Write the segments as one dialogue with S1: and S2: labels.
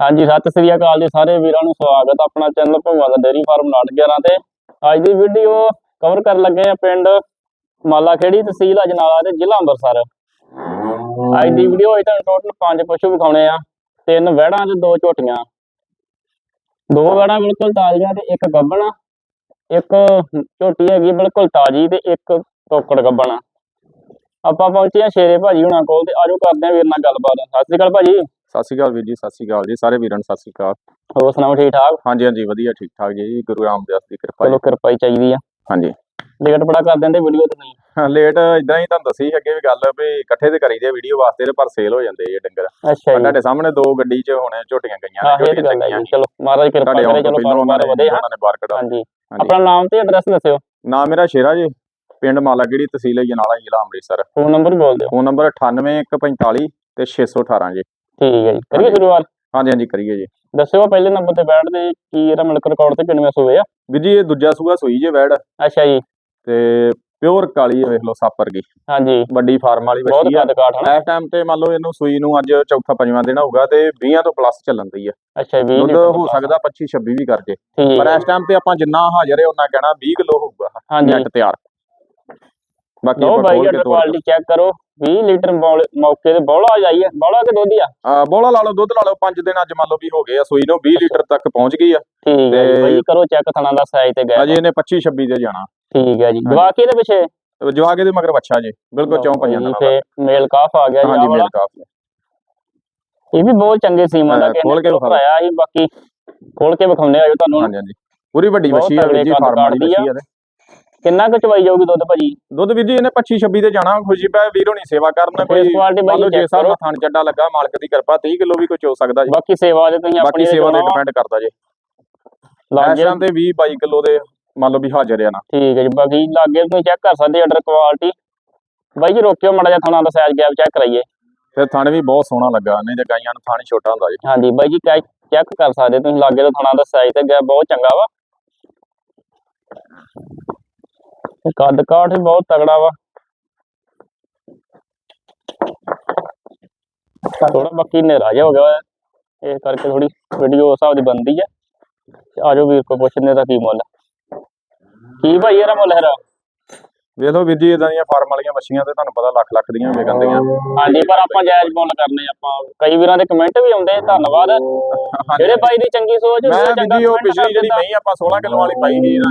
S1: ਹਾਂਜੀ, ਸਤਿ ਸ੍ਰੀ ਅਕਾਲ ਜੀ ਸਾਰੇ ਵੀਰਾਂ ਨੂੰ ਸਵਾਗਤ ਆਪਣਾ ਚੈਨਲ ਭਗਵਾਨ ਦਾ ਡੇਰੀ ਫਾਰਮ 11 ਤੇ। ਅੱਜ ਦੀ ਵੀਡੀਓ ਕਵਰ ਕਰਨ ਲੱਗੇ ਆ ਪਿੰਡ ਮਾਲਾਖੇੜੀ ਤਹਿਸੀਲ ਅਜਨਾਲਾ ਤੇ ਜ਼ਿਲ੍ਹਾ ਅੰਮ੍ਰਿਤਸਰ। ਅੱਜ ਦੀ ਵੀਡੀਓ ਵਿੱਚ ਤੁਹਾਨੂੰ ਟੋਟਲ ਪੰਜ ਪਸ਼ੂ ਵਿਖਾਉਣੇ ਆ, ਤਿੰਨ ਵਹਿੜਾਂ ਤੇ ਦੋ ਝੋਟੀਆਂ। ਦੋ ਵਹਿੜਾਂ ਬਿਲਕੁਲ ਤਾਜ਼ੀਆਂ ਤੇ ਇੱਕ ਗੱਭਣ ਇੱਕ ਝੋਟੀ ਹੈਗੀ ਬਿਲਕੁਲ ਤਾਜ਼ੀ ਤੇ ਇੱਕ ਟੋਕੜ ਗੱਭਣ ਆਪਾਂ ਪਹੁੰਚੇ ਆ ਸ਼ੇਰੇ ਭਾਜੀ ਹੁਣਾਂ ਕੋਲ ਤੇ ਆਜੋ ਕਰਦੇ ਆ ਵੀਰ ਨਾਲ ਗੱਲਬਾਤ। ਸਤਿ ਸ੍ਰੀ ਅਕਾਲ ਭਾਜੀ।
S2: ਸਤਿ ਸ਼੍ਰੀ ਅਕਾਲ ਵੀਰ ਜੀ ਸਤਿ ਸ਼੍ਰੀ ਅਕਾਲ ਜੀ ਸਾਰੇ ਵੀਰਾਂ ਨੂੰ ਸਤਿ ਸ਼੍ਰੀ ਅਕਾਲ।
S1: ਹੋਰ ਸੁਣਾਓ ਠੀਕ ਠਾਕ?
S2: ਹਾਂਜੀ ਹਾਂਜੀ ਵਧੀਆ ਠੀਕ ਠਾਕ ਜੀ ਗੁਰੂ ਰਾਮਦਾਸ ਦੀ ਕਿਰਪਾ
S1: ਚਲੋ ਕਿਰਪਾ ਹੀ ਚਾਹੀਦੀ ਆ।
S2: ਹਾਂਜੀ।
S1: ਲੇਟ ਬੜਾ ਕਰ ਦਿੰਦੇ ਵੀਡੀਓ ਤੇ ਨਹੀਂ
S2: ਹਾਂ ਲੇਟ ਇਦਾਂ ਹੀ ਤੁਹਾਨੂੰ ਦੱਸੀ ਅੱਗੇ ਵੀ ਗੱਲ ਵੀ ਇਕੱਠੇ ਤੇ ਕਰੀਦੇ ਵੀਡੀਓ ਵਾਸਤੇ ਤੇ ਪਰ ਸੇਲ ਹੋ ਜਾਂਦੇ ਇਹ ਡੰਗਰ।
S1: ਅੱਛਾ ਜੀ।
S2: ਤੁਹਾਡੇ ਸਾਹਮਣੇ ਦੋ ਗੱਡੀ 'ਚ ਹੁਣੇ ਝੋਟੀਆਂ ਗਈਆਂ
S1: ਹਾਂ ਇਹ ਤਾਂ ਗੱਲ ਹੈ ਜੀ ਚਲੋ ਮਹਾਰਾਜ ਕਿਰਪਾ
S2: ਤੁਹਾਡੇ
S1: ਕਰੇ
S2: ਆਉਣ ਤੋਂ
S1: ਚਲੋ
S2: ਪਹਿਲਾਂ ਉਹਨਾਂ
S1: ਕਾਰੋਬਾਰ
S2: ਨੇ
S1: ਵਧੇ ਹਾਂ
S2: ਉਹਨਾਂ ਨੇ ਬਾਹਰ ਕਢਾ
S1: ਹਾਂਜੀ। ਆਪਣਾ ਨਾਮ ਤੇ ਐਡਰੈਸ ਦੱਸਿਓ।
S2: ਨਾਮ ਮੇਰਾ ਸ਼ੇਰਾ ਜੀ ਪਿੰਡ ਮਾਲਾਗੜੀ ਤਹਿਸੀਲ ਜਨਾਲਾ ਜ਼ਿਲ੍ਹਾ ਅੰਮ੍ਰਿਤਸਰ।
S1: ਫੋਨ ਨੰਬਰ ਬੋਲ ਦਿਓ।
S2: ਫੋਨ ਨੰਬਰ 98145 ਤੇ 618 ਜੀ।
S1: ਠੀਕ ਹੈ ਜੀ। ਕਰੀਏ। ਸ਼ੁਰੂਆਤ?
S2: ਹਾਂਜੀ ਹਾਂਜੀ ਕਰੀਏ ਜੀ।
S1: ਦੱਸਿਓ ਪਹਿਲੇ ਨੰਬਰ ਤੇ ਬੈਠਦੇ ਕੀ ਇਹਦਾ ਮਿਲਕ ਰਿਕਾਰਡ ਤੇ ਕਿੰਨੇ ਸੂਏ ਆ?
S2: ਵੀਰ ਜੀ ਇਹ ਦੂਜਾ ਸੂਆ ਸੂਈ ਜੇ ਵੈੜ
S1: ਅੱਛਾ ਜੀ।
S2: ਤੇ ਪਿਓਰ ਕਾਲੀ ਵੇਖ ਲਓ ਸੱਪ ਵਰਗੀ।
S1: ਹਾਂਜੀ।
S2: ਵੱਡੀ ਫਾਰਮ ਵਾਲੀ ਬੱਚੀ ਆ। ਇਸ ਟਾਈਮ ਤੇ ਮੰਨ ਲਓ ਇਹਨੂੰ ਸੂਈ ਨੂੰ ਅੱਜ ਚੌਥਾ ਪੰਜਵਾਂ ਦਿਨ ਹੋਊਗਾ ਤੇ 20 ਤੋਂ ਪਲੱਸ ਚੱਲਣ ਦੀ ਆ।
S1: ਅੱਛਾ 20
S2: ਦੁੱਧ ਹੋ ਸਕਦਾ 25 26 ਵੀ ਕਰ ਜੇ
S1: ਠੀਕ
S2: ਪਰ ਇਸ ਟਾਈਮ ਤੇ ਆਪਾਂ ਜਿੰਨਾ ਹਾਜ਼ਰ ਹੈ ਉਹਨਾਂ ਕਹਿਣਾ 20 ਕਿਲੋ ਹੋਊਗਾ।
S1: ਹਾਂਜੀ।
S2: ਨੈਟ ਤਿਆਰ। ਬਾਕੀ ਆਪਾਂ
S1: ਬਾਈ
S2: ਖੋਲ
S1: ਅਡਰ
S2: ਕੇ ਤੋੜ
S1: ਕੁਆਲਿਟੀ ਚੈੱਕ ਕਰੋ। 20 ਲੀਟਰ ਮੌਕੇ ਤੇ ਬੌਲਾ ਆ। ਜਾਈਏ ਬੌਲਾ ਕੇ ਦੁੱਧ ਹੀ ਆ?
S2: ਆ ਬੋਲਾ ਲਾ ਲਓ ਦੁੱਧ ਲਾ ਲਓ। 5 ਦਿਨ ਅੱਜ ਮੰਨ ਲਓ ਵੀ ਹੋ ਗਏ ਆ ਸੂਈ ਨੂੰ 20 ਲੀਟਰ ਤੱਕ ਪਹੁੰਚ ਗਈ ਆ।
S1: ਹੈ
S2: ਤੇ-
S1: ਬਾਈ ਕਰੋ ਚੈੱਕ ਥਣਾ ਦਾ ਸਾਈਜ਼ ਤੇ ਗਿਆ
S2: ਅਜੇ ਇਹਨੇ 25 26 ਤੇ ਜਾਣਾ।
S1: ਠੀਕ ਹੈ ਜੀ।
S2: ਹਾਂਜੀ।
S1: ਜਵਾਕੀ ਦੇ ਪਿੱਛੇ?
S2: ਤੇ ਜਵਾਗੇ ਦੇ ਮਗਰ ਬੱਚਾ ਜੀ। ਬਿਲਕੁਲ ਚੌਂ ਪੰਜਾਂ ਦਾ।
S1: ਤੇ ਮੇਲ ਕਾਫ ਆ ਗਿਆ ਜੀ
S2: ਮੇਲ ਕਾਫ
S1: ਇਹ ਵੀ ਬਹੁਤ ਚੰਗੇ ਸੀਮਾਂ ਦਾ
S2: ਹਾਂ, ਖੋਲ ਕੇ ਵਿਖਾ ਦਿਓ।
S1: ਆਇਆ ਸੀ ਬਾਕੀ ਖੋਲ ਕੇ ਵਿਖਾਉਂਦੇ ਆ ਜੋ ਤੁਹਾਨੂੰ
S2: ਹਾਂਜੀ ਹਾਂਜੀ। ਪੂਰੀ ਵੱਡੀ ਬੱਚੀ ਆ ਜੀ ਫਾਰਮ ਵਾਲੀ ਬੱਚੀ ਆ।
S1: ਕਿੰਨਾ ਕੁ ਚਵਾਈ ਜਾਊਗੀ ਦੁੱਧ ਭਾਜੀ?
S2: ਦੁੱਧ ਵੀਰ ਜੀ ਇਹਨੇ 25 26 ਤੇ ਜਾਣਾ ਖੁਸ਼ੀ ਪੈ ਵੀਰ ਹੋਣੀ ਸੇਵਾ ਕਰਨ ਕੋਈ
S1: ਕੁਆਲਿਟੀ
S2: ਮੰਨ ਜੇ ਨਾਲ ਥਣ ਚੱਡਾ ਲੱਗਾ ਮਾਲਕ ਦੀ ਕਿਰਪਾ 30 ਕਿਲੋ ਵੀ ਕੋਈ ਚੋ ਸਕਦਾ ਜੀ।
S1: ਬਾਕੀ ਸੇਵਾ ਦੇ ਤੁਸੀਂ ਆਪਣੀ
S2: ਬਾਕੀ ਸੇਵਾ ਤੇ ਡਿਪੈਂਡ ਕਰਦਾ ਜੀ। ਟਾਈਮ ਤੇ 20 22 ਕਿਲੋ ਦੇ ਮੰਨ ਲਓ ਵੀ ਹਾਜ਼ਰ ਆ ਨਾ।
S1: ਠੀਕ ਹੈ ਜੀ ਬਾਕੀ ਲਾਗੇ ਤੁਸੀਂ ਚੈੱਕ ਕਰ ਸਕਦੇ ਆਰਡਰ ਕੁਆਲਿਟੀ ਬਾਈ ਜੀ ਰੋਕਿਓ ਮੜਾ ਜਿਹਾ ਥਣਾ ਦਾ ਸਾਈਜ਼ ਗੈਪ ਚੈੱਕ ਕਰਾਈਏ।
S2: ਫਿਰ ਥਣ ਵੀ ਬਹੁਤ ਸੋਹਣਾ ਲੱਗਾ ਨਹੀਂ ਤੇ ਗਾਈਆਂ ਨੂੰ ਥਣ ਛੋਟਾ ਹੁੰਦਾ ਜੀ।
S1: ਹਾਂਜੀ ਬਾਈ ਜੀ ਚੈੱਕ ਕਰ ਸਕਦੇ ਤੁਸੀਂ ਲਾਗੇ ਤੋਂ ਥਣਾ ਦਾ ਸਾਈਜ਼ ਤੇ ਗੈਪ ਬਹੁਤ ਚੰਗਾ ਵਾ। ਤੇ ਕੱਦ ਕਾਠ ਵੀ ਬਹੁਤ ਤਗੜਾ ਵਾ। ਥੋੜਾ ਬਾਕੀ ਹਨੇਰਾ ਜਿਹਾ ਹੋ ਗਿਆ ਇਸ ਕਰਕੇ ਥੋੜੀ ਵੀਡੀਓ ਹਿਸਾਬ ਦੀ ਬਣਦੀ ਹੈ ਆਜੋ ਵੀਰ ਕੋ ਪੁੱਛਦੇ ਦਾ ਕੀ ਮੁੱਲ ਹੈ। ਕੀ ਭਾਈ ਇਹਦਾ ਮੁੱਲ ਹੈਰਾ
S2: ਵੇਖ ਲਓ ਵੀਰ ਜੀ ਇਦਾਂ ਦੀਆਂ ਫਾਰਮ ਵਾਲੀਆਂ ਮੱਛੀਆਂ ਤੇ ਤੁਹਾਨੂੰ ਪਤਾ ਲੱਖ ਲੱਖ ਦੀਆਂ ਵਿਕਣ ਦੀਆਂ।
S1: ਹਾਂਜੀ ਪਰ ਆਪਾਂ ਜਾਇਜ਼ ਮੁੱਲ ਕਰਨੇ ਆਪਾਂ ਕਈ ਵੀਰਾਂ ਦੇ ਕਮੈਂਟ ਵੀ ਆਉਂਦੇ ਧੰਨਵਾਦ। ਜਿਹੜੇ ਬਾਈ ਦੀ ਚੰਗੀ ਸੋਚ
S2: ਮੈਂ
S1: ਹੈ, comment
S2: ਪਿਛਲੀ ਜਿਹੜੀ। ਨਹੀਂ ਆਪਾਂ 16 ਕਿਲੋ ਵਾਲੀ ਪਾਈ ਸੀ ਨਾ।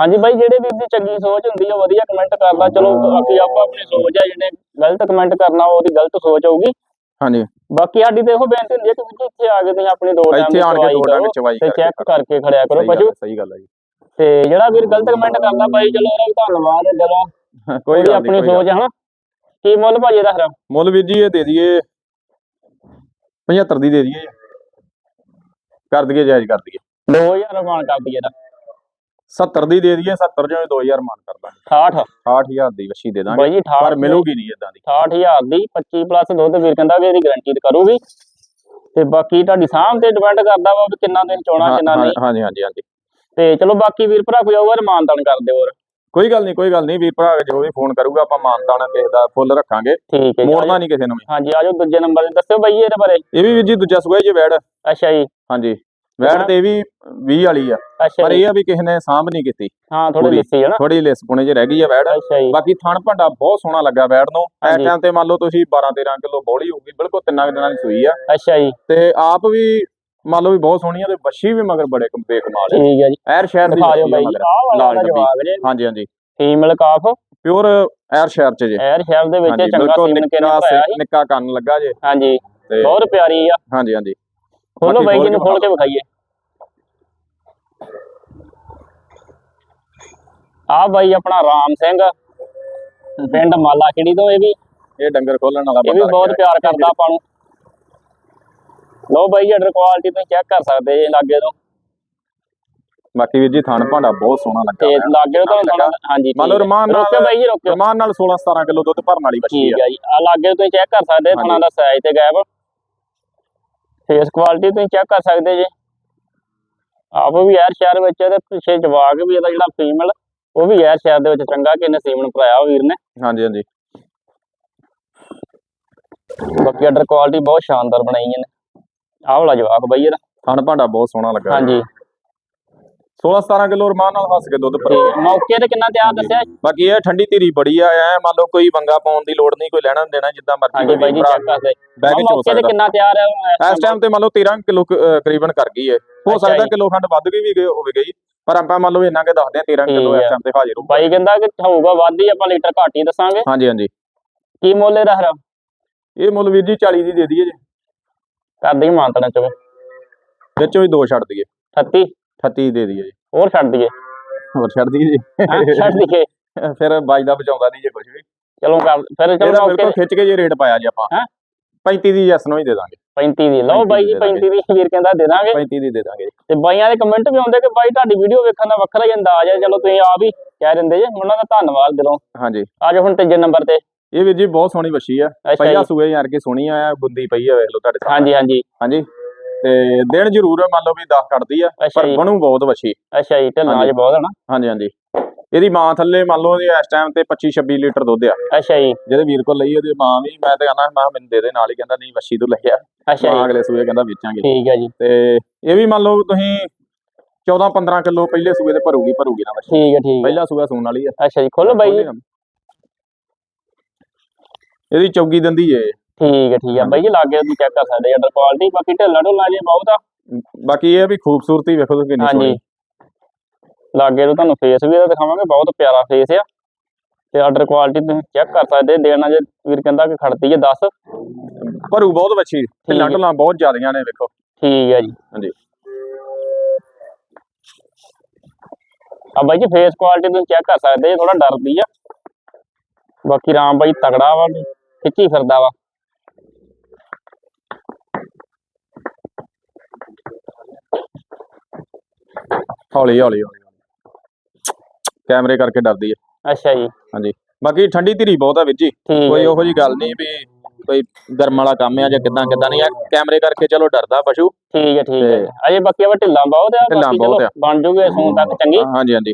S1: ਹਾਂਜੀ ਬਾਈ ਜਿਹੜੇ ਵੀਰ ਦੀ ਚੰਗੀ ਸੋਚ ਹੁੰਦੀ ਹੈ ਵਧੀਆ ਕਮੈਂਟ ਕਰਦਾ। ਚਲੋ ਬਾਕੀ ਆਪਾਂ ਆਪਣੀ ਸੋਚ ਹੈ ਜਿਹਨੇ ਗਲਤ ਕਮੈਂਟ ਕਰਨਾ ਉਹਦੀ ਗਲਤ ਸੋਚ ਹੋਊਗੀ।
S2: ਹਾਂਜੀ।
S1: ਬਾਕੀ ਸਾਡੀ ਇਹੋ ਬੇਨਤੀ ਹੁੰਦੀ ਹੈ ਕਿ ਵੀਰ ਇੱਥੇ ਆ ਕੇ ਤੁਸੀਂ ਆਪਣੀ ਦੋ ਟਾਈਮ
S2: ਇੱਥੇ ਆਣ ਕੇ ਦੋ ਡੰਗ ਚਵਾਈ
S1: ਤੇ ਚੈੱਕ ਕਰਕੇ ਖੜਿਆ ਕਰੋ ਪਸ਼ੂ
S2: ਸਹੀ ਗੱਲ ਹੈ ਜੀ।
S1: ਤੇ ਜਿਹੜਾ ਵੀਰ ਗਲਤ ਕਮੈਂਟ ਕਰਦਾ ਬਾਈ ਚਲੋ ਉਹਦਾ ਵੀ ਧੰਨਵਾਦ ਹੈ ਚਲੋ।
S2: ਕੋਈ ਗੱਲ
S1: ਆਪਣੀ ਸੋਚ ਹੈ ਹਨਾ? ਕੀ ਮੁੱਲ ਭਾਜੀ ਇਹਦਾ ਹਰਾ
S2: ਮੁੱਲ ਵੀਰ ਜੀ ਇਹ ਦੇ ਦਈਏ 75 ਦੀ ਦੇ ਦਈਏ। ਕਰ ਦਈਏ ਜਾਇਜ਼ ਕਰ ਦਈਏ।
S1: 2000 ਮਾਨ ਕਰ ਦਈਏ ਇਹਦਾ।
S2: 70 ਦੀ ਦੇ ਦਈਏ 70 ਚੋਂ 2000 ਮਾਨ ਕਰ ਦਾਂਗੇ
S1: 68
S2: 68000 ਦੀ ਵੱਛੀ ਦੇ ਦਾਂਗੇ।
S1: ਬਾਈ ਜੀ 68
S2: ਪਰ ਮਿਲੂਗੀ ਨਹੀਂ ਇਦਾਂ ਦੀ।
S1: 68000 ਦੀ 25 ਪਲੱਸ ਦੁੱਧ ਵੀਰ ਕਹਿੰਦਾ ਵੀ ਇਹਦੀ ਗਾਰੰਟੀ ਕਰੂਗੀ। ਤੇ ਬਾਕੀ ਤੁਹਾਡੀ ਸਾਂਭ ਤੇ ਡਿਪੈਂਡ ਕਰਦਾ ਵਾ ਵੀ ਕਿੰਨਾ ਦਿਨ ਚੋਣਾ ਕਿੰਨਾ ਨਹੀਂ।
S2: ਹਾਂਜੀ ਹਾਂਜੀ ਹਾਂਜੀ।
S1: ਤੇ ਚਲੋ ਬਾਕੀ ਵੀਰ ਭਰਾ ਕੋਈ ਆਊਗਾ ਮਾਨਤਾਨ ਕਰ ਦਿਓ ਹੋਰ।
S2: ਕੋਈ ਗੱਲ ਨਹੀਂ ਕੋਈ ਗੱਲ ਨਹੀਂ ਵੀਰ ਭਰਾ ਜੋ ਵੀ ਫੋਨ ਕਰੂਗਾ ਆਪਾਂ ਮਾਨਤਾਣਾ ਕਿਸੇ ਦਾ ਫੁੱਲ ਰੱਖਾਂਗੇ।
S1: ਠੀਕ ਹੈ
S2: ਮੋੜਨਾ ਨਹੀਂ ਕਿਸੇ ਨੂੰ
S1: ਹਾਂਜੀ ਆਜੋ ਦੂਜੇ ਨੰਬਰ ਤੇ ਦੱਸਿਓ ਬਾਈ ਇਹਦੇ ਬਾਰੇ।
S2: ਇਹ ਵੀ ਵੀਰ ਜੀ ਦੂਜਾ ਸੂਆ ਜੇ ਵੈੜ
S1: ਅੱਛਾ ਜੀ।
S2: ਹਾਂਜੀ। ਵੈੜ ਤੇ ਵੀ 20 ਵਾਲੀ ਆ। ਪਰ
S1: ਜੀ।
S2: ਇਹ ਆ ਵੀ ਕਿਸੇ ਨੇ ਸਾਂਭ ਨਹੀਂ ਕੀਤੀ।
S1: ਹਾਂ ਥੋੜੀ। ਲਿੱਸੀ ਹੈ ਨਾ
S2: ਥੋੜੀ ਲਿਸ ਪੁਣੇ ਚ ਰਹਿ ਗਈ ਆ ਵੈੜ।
S1: ਜੀ।
S2: ਬਾਕੀ ਥਣ ਭੰਡਾ ਬਹੁਤ ਸੋਹਣਾ ਲੱਗਾ ਵੈੜ ਨੂੰ। ਟਾਈਮ ਤੇ ਮੰਨ ਲਓ ਤੁਸੀਂ 12 13 ਕਿਲੋ ਬੋਲੀ ਹੋਊਗੀ ਬਿਲਕੁਲ ਤਿੰਨਾਂ ਦਿਨਾਂ ਦੀ ਸੂਈ ਆ।
S1: ਅੱਛਾ ਜੀ।
S2: ਤੇ ਆਪ ਵੀ ਮੰਨ ਲਓ ਵੀ ਬਹੁਤ ਸੋਹਣੀ ਆ ਤੇ ਵੱਛੀ ਵੀ ਮਗਰ ਬੜੇ ਕਮ- ਬੇਕਮਾਲ ਹੈ
S1: ਠੀਕ ਹੈ ਜੀ।
S2: ਐਰ ਸ਼ਹਿਰ ਦੀ ਲਾਲ ਡੱਬੀ।
S1: ਜੇ
S2: ਹਾਂਜੀ ਹਾਂਜੀ।
S1: ਫੀਮੇਲ ਕਾਫ।
S2: ਪਿਓਰ ਐਰ ਸ਼ਹਿਰ ਚ ਜੇ।
S1: ਐਰ ਸ਼ਹਿਰ ਦੇ ਵਿੱਚ ਚੰਗਾ ਸੀਮਨ ਕੇ
S2: ਸੀ ਨਿੱਕਾ ਕੰਨ ਲੱਗਾ ਜੇ।
S1: ਹਾਂਜੀ। ਬਹੁਤ ਪਿਆਰੀ ਆ।
S2: ਹਾਂਜੀ ਹਾਂਜੀ।
S1: ਖੋਲੋ ਬਾਈ ਜੀ ਨੂੰ ਖੋਲ ਕੇ ਵਿਖਾਈਏ। ਆ ਬਾਈ ਆਪਣਾ ਰਾਮ ਸਿੰਘ। ਪਿੰਡ ਮਾਲਾ ਕਿਹੜੀ ਤੋਂ ਇਹ ਵੀ।
S2: ਇਹ ਡੰਗਰ ਖੋਲਣ ਵਾਲਾ
S1: ਇਹ ਵੀ
S2: ਬੰਦਾ
S1: ਬਹੁਤ ਪਿਆਰ ਕਰਦਾ ਆਪਾਂ ਨੂੰ। ਲੋ ਬਾਈ ਆਰਡਰ ਕੁਆਲਿਟੀ ਤੁਸੀਂ ਚੈੱਕ ਕਰ ਸਕਦੇ ਜੇ ਲਾਗੇ ਤੋਂ।
S2: ਬਾਕੀ ਵੀਰ ਜੀ ਥਣ ਭਾਂਡਾ ਬਹੁਤ ਸੋਹਣਾ ਲੱਗਾ
S1: ਤੇ। ਲਾਗੇ ਤੋਂ ਤੁਹਾਨੂੰ ਹਾਂਜੀ
S2: ਮੰਨ ਲਓ। ਰਮਾਨ ਨਾਲ-
S1: ਰੋਕਿਓ ਬਾਈ ਜੀ ਰੋਕਿਓ
S2: ਰਮਾਨ ਨਾਲ 16 17 ਕਿਲੋ ਦੁੱਧ ਭਰਨ ਵਾਲੀ ਵੱਛੀ
S1: ਠੀਕ
S2: ਆ।
S1: ਜੀ। ਆ ਲਾਗੇ ਤੋਂ ਤੁਸੀਂ ਚੈੱਕ ਕਰ ਸਕਦੇ ਥਣਾ ਦਾ ਸਾਈਜ਼ ਤੇ ਗੈਪ ਫੇਸ ਕੁਆਲਿਟੀ ਤੁਸੀਂ ਚੈੱਕ ਕਰ ਸਕਦੇ ਜੇ। ਆਪ ਵੀ ਯਾਰ ਸ਼ਹਿਰ ਵਿੱਚ ਤੇ ਪਿੱਛੇ ਜਵਾਗ ਵੀ ਇਹਦਾ ਜਿਹੜਾ ਫੀਮੇਲ ਉਹ ਵੀ ਯਾਰ ਸ਼ਹਿਰ ਦੇ ਵਿੱਚ ਚੰਗਾ ਕਿ ਇਹਨੇ ਸੀਮਨ ਭਰਾਇਆ ਵੀਰ ਨੇ।
S2: ਹਾਂਜੀ ਹਾਂਜੀ।
S1: ਬਾਕੀ ਆਰਡਰ ਕੁਆਲਿਟੀ ਬਹੁਤ ਸ਼ਾਨਦਾਰ ਬਣਾਈ ਇਹਨੇ। ਆਹ ਵਾਲਾ ਜਵਾਕ ਬਾਈ ਇਹਦਾ।
S2: ਥਣ ਭਾਂਡਾ ਬਹੁਤ ਸੋਹਣਾ ਲੱਗਾ।
S1: ਹਾਂਜੀ।
S2: 16 17 ਕਿਲੋ ਰਮਾਨ ਨਾਲ ਹੱਸ ਕੇ ਦੁੱਧ ਪਰ
S1: ਮੌਕੇ ਤੇ ਕਿੰਨਾ ਤਿਆਰ ਦੱਸਿਆ?
S2: ਬਾਕੀ ਇਹ ਠੰਡੀ ਧੀਰੀ ਬੜੀ ਆ ਐ ਮੰਨ ਲਓ ਕੋਈ ਬੰਗਾ ਪਾਉਣ ਦੀ ਲੋੜ ਨਹੀਂ ਕੋਈ ਲੈਣਾ ਦੇਣਾ ਜਿੱਦਾਂ ਮਰਜ਼ੀ
S1: ਹਾਂਜੀ ਬਾਈ ਜੀ
S2: ਭਰਾ
S1: ਚੈੱਕ ਕਰਦੇ
S2: ਕੇ ਚੋ
S1: ਮੌਕੇ ਤੇ
S2: ਸਕਦਾ।
S1: ਕਿੰਨਾ ਤਿਆਰ ਹੈ
S2: ਇਸ ਟਾਈਮ ਤੇ ਮੰਨ ਲਓ 13 ਕਿਲੋ ਕਰੀਬਨ ਕਰ ਗਈ ਹੋ
S1: ਅੱਛਾ
S2: ਸਕਦਾ। ਕਿਲੋ ਖੰਡ ਵੱਧ ਗਈ ਵੀ ਹੋਵੇ ਗਈ। ਪਰ ਆਪਾਂ ਮੰਨ ਲਓ ਇੰਨਾ ਕੇ ਦੱਸਦੇ ਆ 13 ਕਿਲੋ ਇਸ। ਟਾਈਮ ਤੇ ਹਾਜ਼ਰ ਹੋ
S1: ਬਾਈ ਕਹਿੰਦਾ ਕਿ ਹੋਊਗਾ ਵੱਧ ਹੀ ਆਪਾਂ ਲੀਟਰ ਘੱਟ ਹੀ ਦੱਸਾਂਗੇ।
S2: ਹਾਂਜੀ ਹਾਂਜੀ।
S1: ਕੀ ਮੁੱਲ ਇਹਦਾ ਹਰਾ?
S2: ਇਹ ਮੁੱਲ ਵੀਰ ਜੀ 40 ਦੀ ਦੇ ਦਈਏ ਜੀ।
S1: ਕਰਦੇ ਹੀ ਮਾਨਤਣਾ ਚੋ
S2: ਵਿੱਚੋਂ ਹੀ ਦੋ ਛੱਡ ਦਈਏ।
S1: 38
S2: 38 ਦੇ ਦਈਏ ਜੀ।
S1: ਹੋਰ ਛੱਡ ਦਈਏ।
S2: ਹੋਰ ਛੱਡ ਦਈਏ ਜੀ।
S1: ਛੱਡ ਦਈਏ।
S2: ਫਿਰ ਬਾਈ ਦਾ ਬਚਾਉਂਦਾ ਨਹੀਂ ਜੇ ਕੁਝ ਵੀ।
S1: ਚਲੋ ਕਰ ਫਿਰ ਚਲੋ
S2: ਬਿਲਕੁਲ ਖਿੱਚ ਕੇ ਜੇ ਰੇਟ ਪਾਇਆ ਜੀ ਆਪਾਂ।
S1: ਹੈਂ?
S2: 35 ਦੀ ਯੈਸ ਨੂੰ ਹੀ ਦੇ ਦਾਂਗੇ।
S1: 35 ਦੀ। ਲਓ
S2: 35
S1: ਬਾਈ ਜੀ
S2: ਦੇ ਦਾਂਗੇ।
S1: 35 ਦੀ ਵੀਰ ਕਹਿੰਦਾ ਦੇ ਦਾਂਗੇ।
S2: 35 ਦੀ ਦੇ ਦਾਂਗੇ।
S1: ਤੇ ਬਾਈਆਂ ਦੇ ਕਮੈਂਟ ਵੀ ਆਉਂਦੇ ਕਿ ਬਾਈ ਤੁਹਾਡੀ ਵੀਡੀਓ ਵੇਖਣ ਦਾ ਵੱਖਰਾ ਹੀ ਅੰਦਾਜ਼ ਹੈ। ਚਲੋ ਤੁਸੀਂ ਆਪ ਹੀ ਕਹਿ ਦਿੰਦੇ ਜੇ। ਉਹਨਾਂ ਦਾ ਧੰਨਵਾਦ ਦਿਲੋਂ।
S2: ਹਾਂਜੀ।
S1: ਆਜੋ ਹੁਣ ਤੀਜੇ ਨੰਬਰ ਤੇ।
S2: ਇਹ ਵੀਰ ਜੀ ਬਹੁਤ ਸੋਹਣੀ ਵੱਛੀ ਆ। ਪਹਿਲਾ ਸੂਏ ਯਾਰ ਕੇ ਸੋਹਣੀ ਆ ਗੁੰਦੀ ਪਈ ਆ ਵੇਖ ਲਓ ਤੁਹਾਡੇ ਸਾਹਮਣੇ।
S1: ਹਾਂਜੀ ਹਾਂਜੀ।
S2: ਹਾਂਜੀ। ਤੇ ਦਿਨ ਜ਼ਰੂਰ ਮੰਨ ਲਓ ਵੀ 10 ਕੱਢਦੀ ਆ ਪਰ ਬਣੂ ਬਹੁਤ ਵੱਛੀ।
S1: ਅੱਛਾ ਜੀ ਢਿੱਲਾਂ। ਅੱਜ ਬਹੁਤ ਹੈ ਨਾ।
S2: ਹਾਂਜੀ ਹਾਂਜੀ। ਇਹਦੀ ਮਾਂ ਥੱਲੇ ਮੰਨ ਲਓ ਇਹਦੀ ਇਸ ਟਾਈਮ ਤੇ 25 26 ਲੀਟਰ ਦੁੱਧ ਆ।
S1: ਅੱਛਾ ਜੀ।
S2: ਜਿਹਦੇ ਵੀਰ ਕੋਲ ਲਈ ਉਹਦੀ ਮਾਂ ਵੀ ਮੈਂ ਤੇ ਆਣਾ ਮੈਂ ਕਿਹਾ ਮੈਨੂੰ ਦੇ ਦੇ ਨਾਲ ਹੀ ਕਹਿੰਦਾ ਨਹੀਂ ਵੱਛੀ ਤੋਂ ਲਿਆ
S1: ਅੱਛਾ ਜੀ।
S2: ਅਗਲੇ ਸੂਏ ਕਹਿੰਦਾ ਵੇਚਾਂਗੇ।
S1: ਠੀਕ ਹੈ ਜੀ।
S2: ਤੇ ਇਹ ਵੀ ਮੰਨ ਲਓ ਤੁਸੀਂ 14 15 ਕਿਲੋ ਪਹਿਲੇ ਸੂਏ ਤੇ ਭਰੂਗੀ ਭਰੂਗੀ ਨਾ ਵੱਛੀ।
S1: ਠੀਕ ਹੈ ਠੀਕ
S2: ਪਹਿਲਾ ਸੂਆ ਸੂਣ ਵਾਲੀ ਆ।
S1: ਅੱਛਾ ਜੀ ਖੋਲੋ ਬਾਈ।
S2: ਇਹਦੀ ਚੌਗੀ ਦੰਦੀ ਏ।
S1: ਠੀਕ ਹੈ ਠੀਕ ਹੈ ਬਾਈ ਜੀ ਲਾਗੇ ਤੁਸੀਂ ਚੈੱਕ ਕਰ ਸਕਦੇ ਅੰਡਰ ਕੁਆਲਿਟੀ ਬਾਕੀ ਢਿੱਲਾ ਢੁੱਲਾ ਜੇ ਬਹੁਤ ਆ।
S2: ਬਾਕੀ ਇਹ ਆ ਵੀ ਖੂਬਸੂਰਤੀ ਵੇਖੋ ਤੁਸੀਂ ਕਿੰਨੀ
S1: ਹਾਂਜੀ।
S2: ਸੋਹਣੀ।
S1: ਲਾਗੇ ਤੋਂ ਤੁਹਾਨੂੰ ਫੇਸ ਵੀ ਇਹਦਾ ਦਿਖਾਵਾਂਗੇ ਬਹੁਤ ਪਿਆਰਾ ਫੇਸ ਆ। ਤੇ ਆਰਡਰ ਕੁਆਲਿਟੀ ਤੁਸੀਂ ਚੈੱਕ ਕਰ ਸਕਦੇ ਦੇਣਾ ਜੇ ਵੀਰ ਕਹਿੰਦਾ ਕਿ ਖੜਦੀ ਹੈ 10
S2: ਭਰੂ ਬਹੁਤ ਵੱਛੀ
S1: ਹੈ।
S2: ਢੁੱਲਾਂ ਬਹੁਤ ਜ਼ਿਆਦੀਆਂ ਨੇ ਵੇਖੋ।
S1: ਠੀਕ ਹੈ ਜੀ।
S2: ਹਾਂਜੀ।
S1: ਆ ਬਾਈ ਜੀ ਫੇਸ ਕੁਆਲਿਟੀ ਤੁਸੀਂ ਚੈੱਕ ਕਰ ਸਕਦੇ ਜੇ ਥੋੜਾ ਡਰਦੀ ਆ। ਬਾਕੀ ਰਾਮ ਬਾਈ ਤਗੜਾ ਵਾ ਖਿੱਚੀ ਫਿਰਦਾ ਵਾ।
S2: ਹੌਲੀ ਹੌਲੀ ਹੌਲੀ। ਕੈਮਰੇ ਕਰਕੇ ਡਰਦੀ ਹੈ
S1: ਅੱਛਾ ਜੀ।
S2: ਹਾਂਜੀ। ਬਾਕੀ ਠੰਡੀ ਧੀਰੀ ਬਹੁਤ ਆ ਵੀਰ ਜੀ। ਕੋਈ ਉਹੋ ਜੀ ਗੱਲ ਨਹੀਂ ਵੀ ਕੋਈ ਗਰਮ ਵਾਲਾ ਕੰਮ ਆ ਜਾਂ ਕਿਦਾਂ ਕਿਦਾਂ ਨਹੀਂ ਆ। ਕੈਮਰੇ ਕਰਕੇ ਚਲੋ ਡਰਦਾ ਪਸ਼ੂ।
S1: ਠੀਕ ਹੈ ਠੀਕ ਹੈ
S2: ਤੇ-
S1: ਅਜੇ ਬਾਕੀ ਵਾ ਢਿੱਲਾਂ ਬਹੁਤ ਆ
S2: ਢਿੱਲਾਂ
S1: ਬਾਕੀ
S2: ਬਹੁਤ
S1: ਚਲੋ
S2: ਆ।
S1: ਬਣ ਜੂਗੇ ਸੂਣ ਤੱਕ ਚੰਗੀ।
S2: ਹਾਂਜੀ ਹਾਂਜੀ।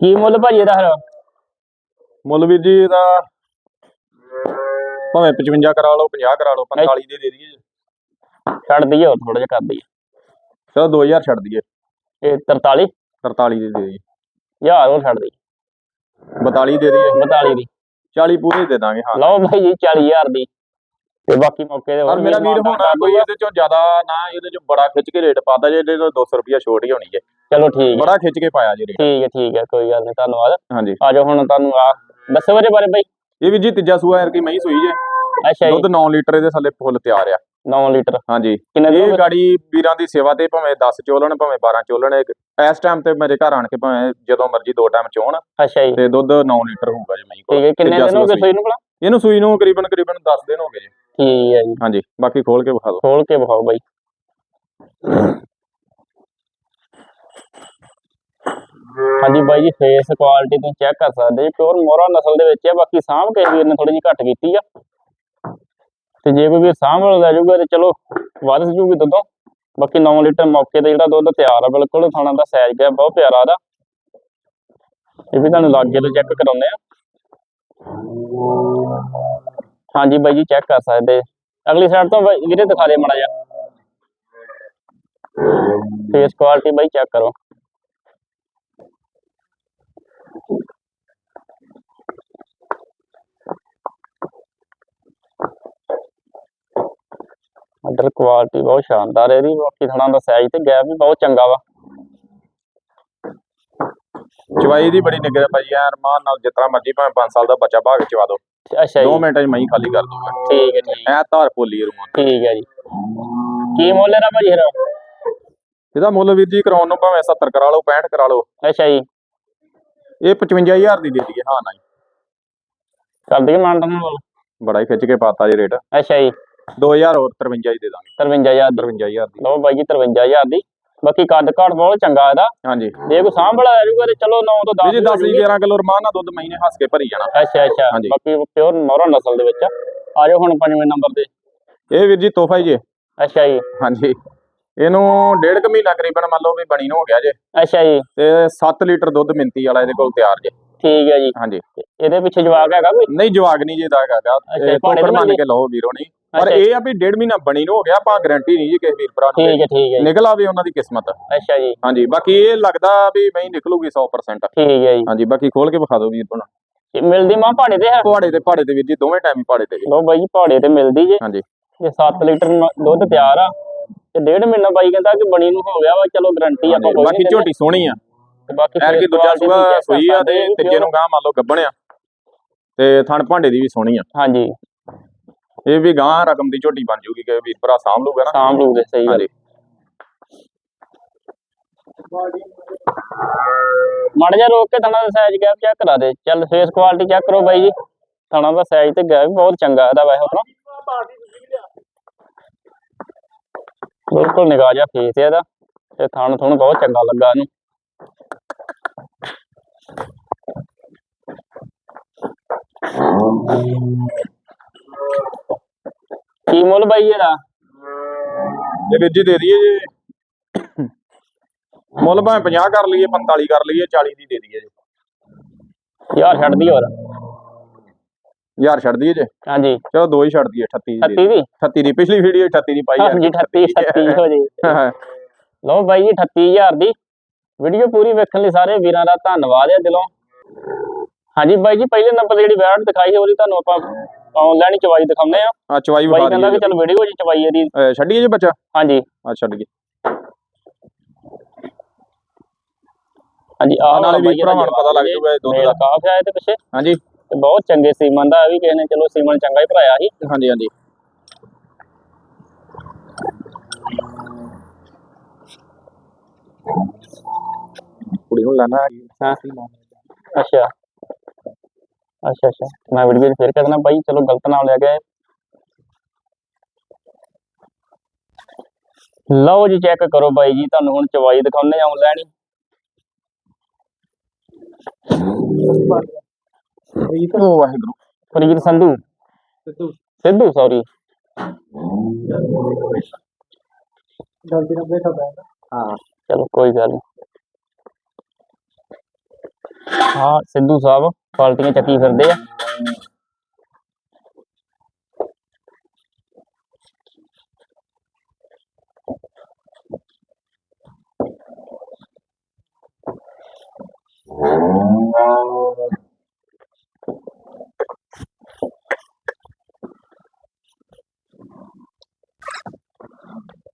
S1: ਕੀ ਮੁੱਲ ਭਾਜੀ ਇਹਦਾ ਹਰ
S2: ਮੁੱਲ ਵੀਰ ਜੀ ਇਹਦਾ ਭਾਵੇਂ 55 ਕਰਾ ਲਓ 50 ਕਰਾ ਲਓ 45 ਦੇ ਦੇ ਦਈਏ।
S1: ਛੱਡ ਦਈਏ ਹੋਰ ਥੋੜਾ ਜਿਹਾ ਕਰ ਦਈਏ।
S2: ਚਲੋ 2000 ਛੱਡ ਦਈਏ।
S1: ਇਹ 43
S2: 43 ਦੇ ਦੇ ਦਈਏ।
S1: ਹਜ਼ਾਰ ਹੋਰ ਛੱਡ ਦਈਏ
S2: 42 ਦੇ ਦਈਏ।
S1: 42 ਦੀ।
S2: 40 ਪੂਰੇ ਦੇ ਦਾਂਗੇ ਹਾਂ।
S1: ਲਓ ਭਾਈ ਜੀ 40000 ਦੀ। ਤੇ ਬਾਕੀ ਮੌਕੇ ਦੇ ਹੋਰ
S2: ਮੇਰਾ ਵੀਰ ਹੋਣਾ ਕੋਈ। ਇਹਦੇ ਚੋਂ ਜ਼ਿਆਦਾ ਨਾ ਇਹਦੇ ਚੋਂ ਬੜਾ ਖਿੱਚ ਕੇ ਰੇਟ ਪਾਦਾ ਜੇ ਇਹਦੇ ਤੋਂ 200 ਰੁਪਿਆ ਛੋਟ ਹੀ ਹੋਣੀ ਹੈ
S1: ਚਲੋ ਠੀਕ
S2: ਬੜਾ ਖਿੱਚ ਕੇ ਪਾਇਆ ਜੀ ਰੇਟ।
S1: ਠੀਕ ਹੈ ਠੀਕ ਹੈ ਕੋਈ ਗੱਲ ਨਹੀਂ ਧੰਨਵਾਦ।
S2: ਹਾਂਜੀ।
S1: ਆਜੋ ਹੁਣ ਤੁਹਾਨੂੰ ਆ ਦੱਸੋ ਇਹਦੇ ਬਾਰੇ ਬਾਈ।
S2: ਇਹ ਵੀ ਜੀ ਤੀਜਾ ਸੂਆ ਯਾਰ ਕੀ ਮਹੀਂ ਸੂਈ ਜੇ।
S1: ਅੱਛਾ ਜੀ।
S2: ਦੁੱਧ 9 ਲੀਟਰ ਇਹਦੇ ਥੱਲੇ ਫੁੱਲ ਤਿਆਰ ਆ।
S1: 9 ਲੀਟਰ।
S2: ਹਾਂਜੀ।
S1: ਕਿੰਨੇ
S2: ਇਹ ਗਾੜੀ ਵੀਰਾਂ ਦੀ ਸੇਵਾ ਤੇ ਭਾਵੇਂ 10 ਚੋਲਣ ਭਾਵੇਂ 12 ਚੋਲਣ ਇੱਕ- ਇਸ ਟਾਈਮ ਤੇ ਮੇਰੇ ਘਰ ਆਣ ਕੇ ਭਾਵੇਂ ਜਦੋਂ ਮਰਜ਼ੀ ਦੋ ਟਾਈਮ ਚੋਣ।
S1: ਅੱਛਾ ਜੀ।
S2: ਤੇ ਦੁੱਧ 9 ਲੀਟਰ ਹੋਊਗਾ ਜੀ ਮਹੀਂ
S1: ਠੀਕ ਹੈ
S2: ਕੋਲ
S1: ਕਿੰਨੇ ਦਿਨ ਹੋ ਗਏ ਸੂਈ ਨੂੰ ਭਲਾ?
S2: ਇਹਨੂੰ ਸੂਈ ਨੂੰ ਕਰੀਬਨ ਕਰੀਬਨ 10 ਦਿਨ ਹੋ ਗਏ ਜੀ।
S1: ਠੀਕ ਹੈ ਜੀ।
S2: ਹਾਂਜੀ ਬਾਕੀ ਖੋਲ ਕੇ ਵਿਖਾ ਦਿਓ।
S1: ਖੋਲ ਕੇ ਵਿਖਾਓ ਬਾਈ। ਹਾਂਜੀ ਬਾਈ ਜੀ ਫੇਸ ਕੁਆਲਿਟੀ ਤੁਸੀਂ ਚੈੱਕ ਕਰ ਸਕਦੇ ਜੀ ਪਿਓਰ ਮੋਰਾ ਨਸਲ ਦੇ ਵਿੱਚ ਹੈ ਬਾਕੀ ਸਾਂਭ ਕੇ ਵੀਰ ਨੇ ਥੋੜੀ ਜਿਹੀ ਘੱਟ ਕੀਤੀ ਆ। ਤੇ ਜੇ ਕੋਈ ਵੀਰ ਸਾਂਭ ਲੈ ਜਾਊਗਾ ਤੇ ਚਲੋ ਵੱਧ ਜੂਗੀ ਦੁੱਧੋਂ। ਬਾਕੀ 9 ਲੀਟਰ ਮੌਕੇ ਤੇ ਜਿਹੜਾ ਦੁੱਧ ਤਿਆਰ ਆ, ਬਿਲਕੁਲ ਥਾਣਾ ਦਾ ਸਾਈਜ਼ ਗਿਆ ਬਹੁਤ ਪਿਆਰਾ ਦਾ ਇਹ ਵੀ ਤੁਹਾਨੂੰ ਲਾਗੇ ਤੋਂ ਚੈੱਕ ਕਰਾਉਂਦੇ ਆ। ਹਾਂਜੀ ਬਾਈ ਜੀ ਚੈੱਕ ਕਰ ਸਕਦੇ। ਅਗਲੀ ਸਾਈਡ ਤੋਂ ਵੀਰੇ ਦਿਖਾ ਦੇ ਮੜਾ ਜਾ ਫੇਸ ਕੁਆਲਿਟੀ ਬਾਈ ਚੈੱਕ ਕਰੋ। ਅੰਡਰ ਕੁਆਲਿਟੀ ਬਹੁਤ ਸ਼ਾਨਦਾਰ ਹੈ ਇਹਦੀ ਬਾਕੀ ਥਣਾ ਦਾ ਸਾਈਜ਼ ਤੇ ਗੈਪ ਵੀ ਬਹੁਤ ਚੰਗਾ ਵਾ।
S2: ਚਵਾਈ ਦੀ ਬੜੀ ਨਿਗਰ ਭਾਈ ਯਾਰ ਮਾਨ ਨਾਲ ਜਿਤਨਾ ਮਰਜ਼ੀ ਭਾਵੇਂ 5 ਸਾਲ ਦਾ ਬੱਚਾ ਭਾਗ ਚਵਾ ਦਿਓ
S1: ਅੱਛਾ
S2: 2
S1: ਜੀ
S2: ਮਿੰਟਾਂ 'ਚ ਮਹੀਂ ਖਾਲੀ ਕਰ ਦੂੰਗਾ
S1: ਠੀਕ ਹੈ ਠੀਕ
S2: ਐ ਧਾਰ ਪੋਲੀ ਰੂਮਾਂ
S1: ਠੀਕ ਹੈ ਜੀ। ਕੀ ਮੁੱਲ ਇਹਦਾ ਭਾਜੀ ਫਿਰ?
S2: ਇਹਦਾ ਮੁੱਲ ਵੀਰ ਜੀ ਕਰਾਉਣ ਨੂੰ ਭਾਵੇਂ 70 ਕਰਾ ਲਓ 65 ਕਰਾ ਲਓ।
S1: ਅੱਛਾ ਜੀ।
S2: ਇਹ 55000 ਦੀ ਦੇ ਦਈਏ ਹਾਂ ਨਾ ਜੀ
S1: ਕਰ ਦਈਏ ਮਾਨਟਨ ਮੁੱਲ
S2: ਬੜਾ ਹੀ ਖਿੱਚ ਕੇ ਪਾਤਾ ਜੀ ਰੇਟ।
S1: ਅੱਛਾ ਜੀ।
S2: 2000 ਹੋਰ 53 ਹੀ ਦੇ ਦਾਂਗੇ।
S1: 53000 ਦੀ।
S2: 53000 ਦੀ।
S1: ਲਓ ਬਾਈ ਜੀ 53000 ਦੀ। ਬਾਕੀ ਕੱਦ ਕਾਠ ਬਹੁਤ ਚੰਗਾ ਇਹਦਾ।
S2: ਹਾਂਜੀ।
S1: ਜੇ ਕੋਈ ਸਾਂਭ ਵਾਲਾ ਆ ਜਾਊਗਾ ਤੇ ਚਲੋ 9 ਤੋਂ 10
S2: ਵੀਰ ਜੀ 10 11 ਕਿਲੋ ਰਮਾਨ ਨਾਲ ਦੁੱਧ ਮਹੀਨੇ ਹੱਸ ਕੇ ਭਰੀ ਜਾਣਾ।
S1: ਅੱਛਾ ਅੱਛਾ। ਬਾਕੀ ਪਿਓਰ ਮੋਰਾ ਨਸਲ ਦੇ ਵਿੱਚ ਆ। ਜਾਓ ਹੁਣ ਪੰਜਵੇਂ ਨੰਬਰ ਤੇ।
S2: ਇਹ ਵੀਰ ਜੀ ਤੋਹਫਾ ਹੀ ਜੇ।
S1: ਅੱਛਾ ਜੀ।
S2: ਹਾਂਜੀ। ਇਹਨੂੰ ਡੇਢ ਕੁ ਮਹੀਨਾ ਕਰੀਬਨ ਮੰਨ ਲਓ ਵੀ ਬਣੀ ਨੂੰ ਹੋ ਗਿਆ ਜੇ।
S1: ਅੱਛਾ ਜੀ।
S2: ਤੇ 7 ਲੀਟਰ ਦੁੱਧ ਮਿੰਤੀ ਵਾਲਾ ਇਹਦੇ ਕੋਲ ਤਿਆਰ ਜੇ।
S1: ਠੀਕ ਹੈ ਜੀ।
S2: ਹਾਂਜੀ।
S1: ਇਹਦੇ ਪਿੱਛੇ ਜਵਾਕ ਹੈਗਾ ਕੋਈ?
S2: ਨਹੀਂ ਜਵਾਗ ਨਹੀਂ ਜੇ ਦਾ ਹੈਗਾ।
S1: ਦੇ
S2: ਮੰਨ? ਕੇ ਲਓ ਵੀਰੋ ਨਹੀਂ। ਪਰ ਇਹ ਆ ਵੀ ਡੇਢ ਮਹੀਨਾ ਬਣੀ ਨੂੰ ਹੋ ਗਿਆ ਆਪਾਂ ਗਾਰੰਟੀ ਨਹੀਂ ਜੀ ਕਿਸੇ ਵੀਰ ਭਰਾ ਨੂੰ
S1: ਠੀਕ ਹੈ ਠੀਕ ਹੈ।
S2: ਨਿਕਲ ਆਵੇ ਉਹਨਾਂ ਦੀ ਕਿਸਮਤ।
S1: ਅੱਛਾ ਜੀ।
S2: ਹਾਂਜੀ ਬਾਕੀ ਇਹ ਲੱਗਦਾ ਵੀ ਮੈਂ ਨਿਕਲੂਗੀ 100%
S1: ਠੀਕ ਹੈ ਜੀ।
S2: ਹਾਂਜੀ ਬਾਕੀ ਖੋਲ ਕੇ ਵਿਖਾ ਦਿਓ ਵੀਰ ਤੁਹਾਨੂੰ
S1: ਮਿਲਦੀ ਮਾਂ ਪਹਾੜੇ ਤੇ ਹੈ?
S2: ਪਹਾੜੇ ਤੇ ਪਹਾੜੇ ਤੇ ਵੀਰ ਜੀ ਦੋਵੇਂ ਟਾਈਮ ਪਹਾੜੇ ਤੇ
S1: ਲੋ ਬਾਈ ਪਹਾੜੇ ਤੇ ਮਿਲਦੀ ਜੇ।
S2: ਹਾਂਜੀ।
S1: ਜੇ 7 ਲੀਟਰ ਦੁੱਧ ਤਿਆਰ ਆ ਤੇ ਡੇਢ ਮਹੀਨਾ ਬਾਈ ਕਹਿੰਦਾ ਕਿ ਬਣੀ ਨੂੰ ਹੋ ਗਿਆ ਵਾ ਚਲੋ ਗਰੰਟੀ ਆਪਾਂ ਕੋਈ
S2: ਬਾਕੀ ਝੋਟੀ ਸੋਹਣੀ ਆ।
S1: ਤੇ ਬਾਕੀ
S2: ਐਰ ਕੀ ਦੂਜਾ ਸੂਆ ਸੂਈ ਆ ਤੇ ਤੀਜੇ ਨੂੰ ਗਾਂ ਮੰਨ ਲਓ ਗੱਬਣਿਆ। ਤੇ ਥਣ ਭਾਂਡੇ ਦੀ ਵੀ ਸੋਹਣੀ ਆ।
S1: ਹਾਂਜੀ।
S2: ਇਹ ਵੀ ਗਾਂ ਰਕਮ ਦੀ ਝੋਟੀ ਬਣ ਜੂਗੀ ਕਿ ਵੀਰ ਭਰਾ ਸਾਂਭ ਲੂਗਾ ਨਾ?
S1: ਸਾਂਭ ਲੂਗੇ ਸਹੀ ਗੱਲ। ਮੜ ਜਾ ਰੋਕ ਕੇ ਥਣਾ ਦਾ ਸਾਈਜ਼ ਗੈਪ ਚੈੱਕ ਕਰਾ ਦੇ। ਚੱਲ ਫੇਸ ਕੁਆਲਿਟੀ ਚੈੱਕ ਕਰੋ ਬਾਈ ਜੀ। ਥਣਾ ਦਾ ਸਾਈਜ਼ ਤੇ ਗੈਪ ਬਹੁਤ ਚੰਗਾ ਇਹਦਾ ਵੈਸੇ ਆਪਣਾ ਬਿਲਕੁਲ ਨਿਗਾਹ ਜਾ ਫੇਸ ਇਹਦਾ। ਤੇ ਥਣ ਥੁਣ ਬਹੁਤ ਚੰਗਾ ਲੱਗਾ ਇਹਨੂੰ। ਕੀ ਮੁੱਲ ਬਾਈ ਇਹਦਾ
S2: ਇਹ ਵੀਰ ਜੀ ਦੇ ਦਈਏ ਜੀ। ਮੁੱਲ ਭਾਵੇਂ 50 ਕਰ ਲਈਏ 45 ਕਰ ਲਈਏ 40 ਦੀ ਦੇ ਦਈਏ ਜੀ।
S1: ਯਾਰ ਛੱਡ ਦੀ ਹੋਰ।
S2: ਯਾਰ ਛੱਡ ਦਈਏ ਜੀ।
S1: ਹਾਂਜੀ।
S2: ਚਲੋ ਦੋ ਹੀ ਛੱਡ ਦਈਏ 38 ਦੀ ਦੇ
S1: 38 ਦੀ?
S2: 38 ਦੀ ਪਿਛਲੀ ਵੀਡੀਓ 38 ਦੀ ਪਾਈ
S1: ਹਾਂਜੀ 38 38 ਹੋ ਜੇ। ਲਓ ਬਾਈ ਜੀ 38000 ਦੀ। ਵੀਡੀਓ ਪੂਰੀ ਵੇਖਣ ਲਈ ਸਾਰੇ ਵੀਰਾਂ ਦਾ ਧੰਨਵਾਦ ਹੈ ਦਿਲੋਂ। ਹਾਂਜੀ ਬਾਈ ਜੀ ਪਹਿਲੇ ਨੰਬਰ ਤੇ ਜਿਹੜੀ ਵੈਟ ਦਿਖਾਈ ਹੈ ਉਹਦੀ ਤੁਹਾਨੂੰ ਆਪਾਂ ਆਨਲਾਈਨ ਚਵਾਈ ਦਿਖਾਉਂਦੇ ਆ।
S2: ਆ ਚਵਾਈ
S1: ਬਾਈ
S2: ਵਿਖਾ
S1: ਕਹਿੰਦਾ ਕਿ
S2: ਦਈਏ
S1: ਚਲ ਵੀਡੀਓ ਜੀ ਚਵਾਈ ਇਹਦੀ।
S2: ਅਹ ਛੱਡੀਏ ਜੀ ਬੱਚਾ?
S1: ਹਾਂਜੀ।
S2: ਆ ਛੱਡ ਗਏ
S1: ਹਾਂਜੀ ਆ
S2: ਆਹ ਨਾਲੇ ਵੀ ਭਰਾਵਾਂ ਨੂੰ ਪਤਾ ਲੱਗ ਜੂਗਾ ਇਹ ਦੁੱਧ ਦਾ।
S1: ਕਾਫ ਹੈ ਇਹਦੇ ਪਿੱਛੇ।
S2: ਹਾਂਜੀ।
S1: ਤੇ ਬਹੁਤ ਚੰਗੇ ਸੀਮਨ ਦਾ ਇਹ ਵੀ ਕਿਸੇ ਨੇ ਚਲੋ ਸੀਮਨ ਚੰਗਾ ਹੀ ਭਰਾਇਆ ਸੀ।
S2: ਹਾਂਜੀ ਹਾਂਜੀ। ਕੁੜੀ ਨੂੰ ਲੈਣਾ
S1: ਹਾਂ। ਅੱਛਾ। ਅੱਛਾ ਅੱਛਾ। ਮੈਂ ਵੀਡੀਓ ਫਿਰ ਦੇਣਾ ਬਾਈ ਚਲੋ ਗਲਤ ਨਾਮ ਲਿਆ ਗਿਆ। ਲਓ ਜੀ ਚੈੱਕ ਕਰੋ ਬਾਈ ਜੀ ਤੁਹਾਨੂੰ ਹੁਣ ਚਵਾਈ ਦਿਖਾਉਂਦੇ ਆ ਆਨਲਾਈਨ ਹੀ
S2: ਉਹ ਵਾਹਿਗੁਰੂ।
S1: ਫਰੀਦ ਸੰਧੂ। ਸਿੱਧੂ। ਸੌਰੀ
S2: ਹਾਂ
S1: ਚਲੋ ਕੋਈ ਗੱਲ ਨਹੀਂ ਹਾਂ, ਸਿੱਧੂ ਸਾਹਿਬ ਪਾਲਟੀਆਂ ਚੱਕੀ ਫਿਰਦੇ ਆ।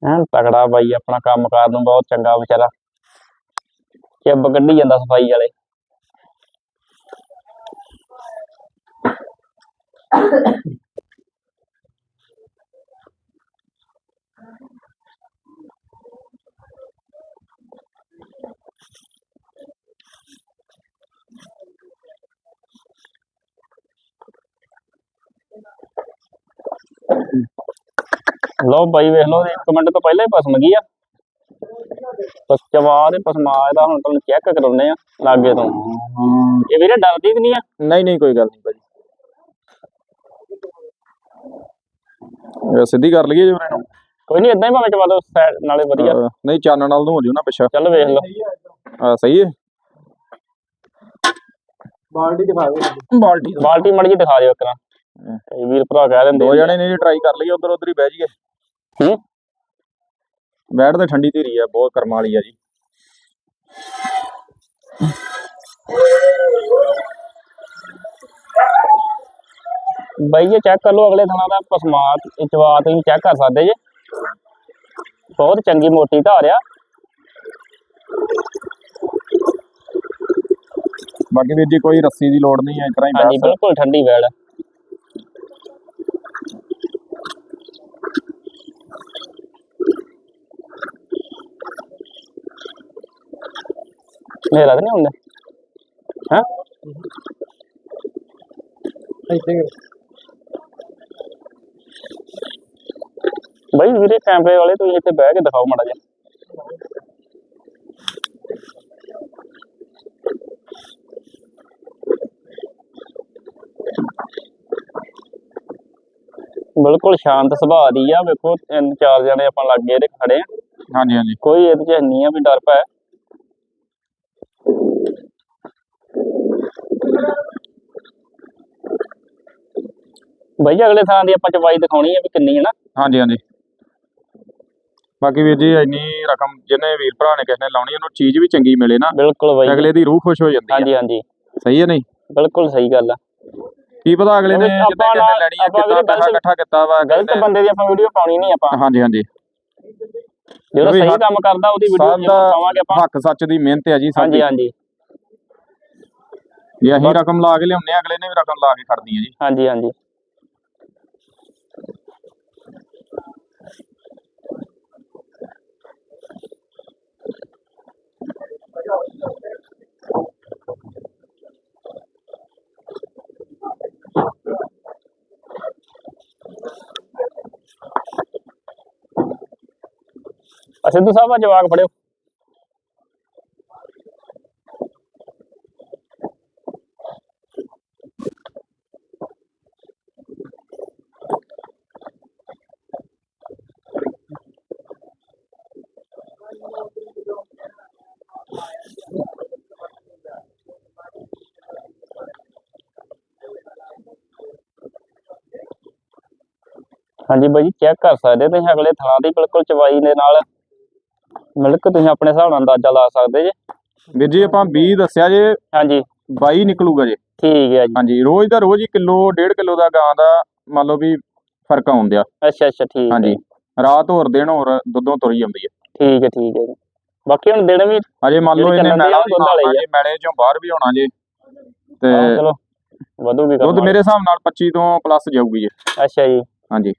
S1: ਐਨ ਤਕੜਾ ਬਾਈ, ਆਪਣਾ ਕੰਮ ਕਾਰ ਨੂੰ ਬਹੁਤ ਚੰਗਾ ਵਿਚਾਰਾ। ਚਿੱਬ ਕੱਢੀ ਜਾਂਦਾ ਸਫ਼ਾਈ ਵਾਲੇ। ਲਓ ਬਾਈ ਵੇਖ ਲਓ ਇੱਕ ਮਿੰਟ ਤੋਂ ਪਹਿਲਾਂ ਹੀ ਪਸਮ ਗਈ ਆ। ਬਸ ਚਵਾ ਦੇ ਪਸਮਾ ਇਹਦਾ ਹੁਣ ਤੁਹਾਨੂੰ ਚੈੱਕ ਕਰਾਉਨੇ ਆ ਲਾਗੇ ਤੋਂ। ਇਹ ਵੀਰੇ ਡਰਦੀ ਤੇ ਨਹੀਂ ਆ?
S2: ਨਹੀਂ ਨਹੀਂ ਕੋਈ ਗੱਲ ਨਹੀਂ ਭਾਜੀ ਇਹ ਸਿੱਧੀ ਕਰ ਲਈਏ ਜੀ ਉਹਨਾਂ ਨੂੰ।
S1: ਕੋਈ ਨਹੀਂ ਇਦਾਂ ਹੀ ਭਾਵੇਂ ਚਵਾ ਦੋ side ਨਾਲੇ ਵਧੀਆ।
S2: ਨਹੀਂ ਚਾਨਣ ਨਾਲ ਨੂੰ ਹੋ ਜੂ ਨਾ ਪਿੱਛਾ।
S1: ਚੱਲ ਵੇਖ ਲਓ।
S2: ਆ ਸਹੀ ਹੈ
S3: ਬਾਲਟੀ ਦਿਖਾ ਦੇ
S2: ਬਾਲਟੀ
S1: ਬਾਲਟੀ ਮੜ ਜੀ ਦਿਖਾ ਦਿਓ ਇੱਕ ਨਾ ਇਹ ਵੀਰ ਭਰਾ ਕਹਿ ਦਿੰਦੇ
S2: ਦੋ ਜਣੇ ਨੇ ਜੀ ਟਰਾਈ ਕਰ ਲਈ ਉਧਰ ਉਧਰ ਹੀ ਬਹਿ ਜੀਏ
S1: ਹੂੰ?
S2: ਬੈਠ ਤੇ ਠੰਡੀ ਧੀਰੀ ਆ ਬਹੁਤ ਕਰਮ ਵਾਲੀ ਆ ਜੀ।
S1: ਬਾਈ ਇਹ ਚੈੱਕ ਕਰ ਲਓ ਅਗਲੇ ਥਾਂ ਦਾ ਪਸਮਾਤ ਚਵਾ ਤੁਸੀਂ ਚੈੱਕ ਕਰ ਸਕਦੇ ਜੇ। ਬਹੁਤ ਚੰਗੀ ਮੋਟੀ ਧਾਰ ਆ।
S2: ਬਾਕੀ ਵੀਰ ਜੀ ਕੋਈ ਰੱਸੀ ਦੀ ਲੋੜ ਨਹੀਂ ਹੈ ਇਸ ਤਰ੍ਹਾਂ ਹੀ
S1: ਹਾਂਜੀ ਬਿਲਕੁਲ ਠੰਡੀ ਵੈੜ ਆ। ਤਾਂ ਨਹੀਂ ਹੁੰਦਾ ਹਾਂ
S3: ਇੱਥੇ
S1: ਬਾਈ ਵੀਰੇ ਕੈਮਰੇ ਵਾਲੇ ਤੁਸੀਂ ਇੱਥੇ ਬਹਿ ਕੇ ਦਿਖਾਓ ਮਾੜਾ ਜਿਹਾ ਬਿਲਕੁਲ ਸ਼ਾਂਤ ਸੁਭਾਅ ਦੀ ਆ ਵੇਖੋ ਤਿੰਨ ਚਾਰ ਜਣੇ ਆਪਾਂ ਲੱਗੇ ਇਹਦੇ ਖੜੇ ਆ।
S2: ਹਾਂਜੀ ਹਾਂਜੀ।
S1: ਕੋਈ ਇਹਦੇ ਚ ਨਹੀਂ ਆ ਵੀ ਡਰ ਪੈ। ਬਾਈ ਜੀ ਅਗਲੇ ਥਾਂ ਦੀ ਆਪਾਂ ਚਵਾਈ ਦਿਖਾਉਣੀ ਹੈ ਵੀ ਕਿੰਨੀ ਹੈ ਨਾ।
S2: ਹਾਂਜੀ ਹਾਂਜੀ। ਬਾਕੀ ਵੀਰ ਜੀ ਇੰਨੀ ਰਕਮ ਜਿਹਨੇ ਵੀਰ ਭਰਾ ਨੇ ਕਿਸੇ ਨੇ ਲਾਉਣੀ ਉਹਨੂੰ ਚੀਜ਼ ਵੀ ਚੰਗੀ ਮਿਲੇ ਨਾ।
S1: ਬਿਲਕੁਲ ਬਾਈ।
S2: ਅਗਲੇ ਦੀ ਰੂਹ ਖੁਸ਼ ਹੋ ਜਾਂਦੀ ਹੈ
S1: ਹਾਂਜੀ ਹਾਂਜੀ।
S2: ਸਹੀ ਹੈ ਨਹੀਂ?
S1: ਬਿਲਕੁਲ ਸਹੀ ਗੱਲ ਆ।
S2: ਕੀ ਪਤਾ ਅਗਲੇ ਨੇ ਜਿੱਦਾਂ ਕਿਸੇ ਲੈਣੀ ਹੈ ਕਿੱਦਾਂ ਪੈਸਾ ਇਕੱਠਾ ਕੀਤਾ ਵਾ
S1: ਗਲਤ ਬੰਦੇ ਦੀ ਆਪਾਂ ਵੀਡੀਓ ਪਾਉਣੀ ਨਹੀਂ ਆਪਾਂ।
S2: ਹਾਂਜੀ ਹਾਂਜੀ।
S1: ਜਿਹੜਾ ਸਹੀ ਕੰਮ ਕਰਦਾ ਉਹਦੀ ਵੀਡੀਓ ਪਾਵਾਂਗੇ ਆਪਾਂ।
S2: ਹੱਕ ਸੱਚ ਦੀ ਮਿਹਨਤ ਹੈ ਜੀ
S1: ਹਾਂਜੀ
S2: ਸਾਡੀ
S1: ਹਾਂਜੀ।
S2: ਜੇ ਅਸੀਂ ਰਕਮ ਲਾ ਕੇ ਲਿਆਉਂਦੇ ਆ ਅਗਲੇ ਨੇ ਵੀ ਰਕਮ ਲਾ ਕੇ ਖੜਨੀ ਹੈ ਜੀ।
S1: ਹਾਂਜੀ ਹਾਂਜੀ। ਆ ਸਿੱਧੂ ਸਾਹਿਬ ਆ ਜਵਾਕ ਫੜਿਓ ਹਾਂਜੀ ਬਾਈ ਜੀ ਚੈੱਕ ਕਰ ਸਕਦੇ ਤੁਸੀਂ ਅਗਲੇ ਥਾਂ ਦੀ ਬਿਲਕੁਲ ਚਵਾਈ ਦੇ ਨਾਲ। ਮਿਲਕ ਤੁਸੀਂ ਆਪਣੇ ਹਿਸਾਬ ਨਾਲ ਅੰਦਾਜ਼ਾ ਲਾ ਸਕਦੇ ਜੇ।
S2: ਵੀਰ ਜੀ ਆਪਾਂ 20 ਦੱਸਿਆ ਜੇ
S1: ਹਾਂਜੀ।
S2: 22 ਨਿਕਲੂਗਾ ਜੇ।
S1: ਠੀਕ ਹੈ ਜੀ।
S2: ਹਾਂਜੀ ਰੋਜ਼ ਦਾ ਰੋਜ਼ ਹੀ ਕਿਲੋ ਡੇਢ ਕਿਲੋ ਦਾ ਗਾਂ ਦਾ ਮੰਨ ਲਓ ਵੀ ਫ਼ਰਕ ਆਉਂਦਿਆ
S1: ਅੱਛਾ ਅੱਛਾ ਠੀਕ
S2: ਹਾਂਜੀ ਰਾਤ ਹੋਰ ਦਿਨ ਹੋਰ ਦੁੱਧੋਂ ਤੁਰੀ ਜਾਂਦੀ ਹੈ।
S1: ਠੀਕ ਹੈ ਠੀਕ ਹੈ ਜੀ। ਬਾਕੀ ਹੁਣ ਦਿਨ ਵੀ
S2: ਅਜੇ ਮੰਨ ਲਓ ਇਹਨੇ
S1: ਉਹ ਦੁੱਧ ਵਾਲੀ।
S2: ਜੇ ਚੋਂ ਬਾਹਰ ਵੀ ਆਉਣਾ ਜੇ ਤੇ
S1: ਚਲੋ ਵਧੂਗੀ
S2: ਦੁੱਧ ਮੇਰੇ ਹਿਸਾਬ ਨਾਲ 25 ਤੋਂ ਪਲੱਸ ਜਾਊਗੀ ਜੀ।
S1: ਅੱਛਾ ਜੀ।
S2: ਹਾਂਜੀ।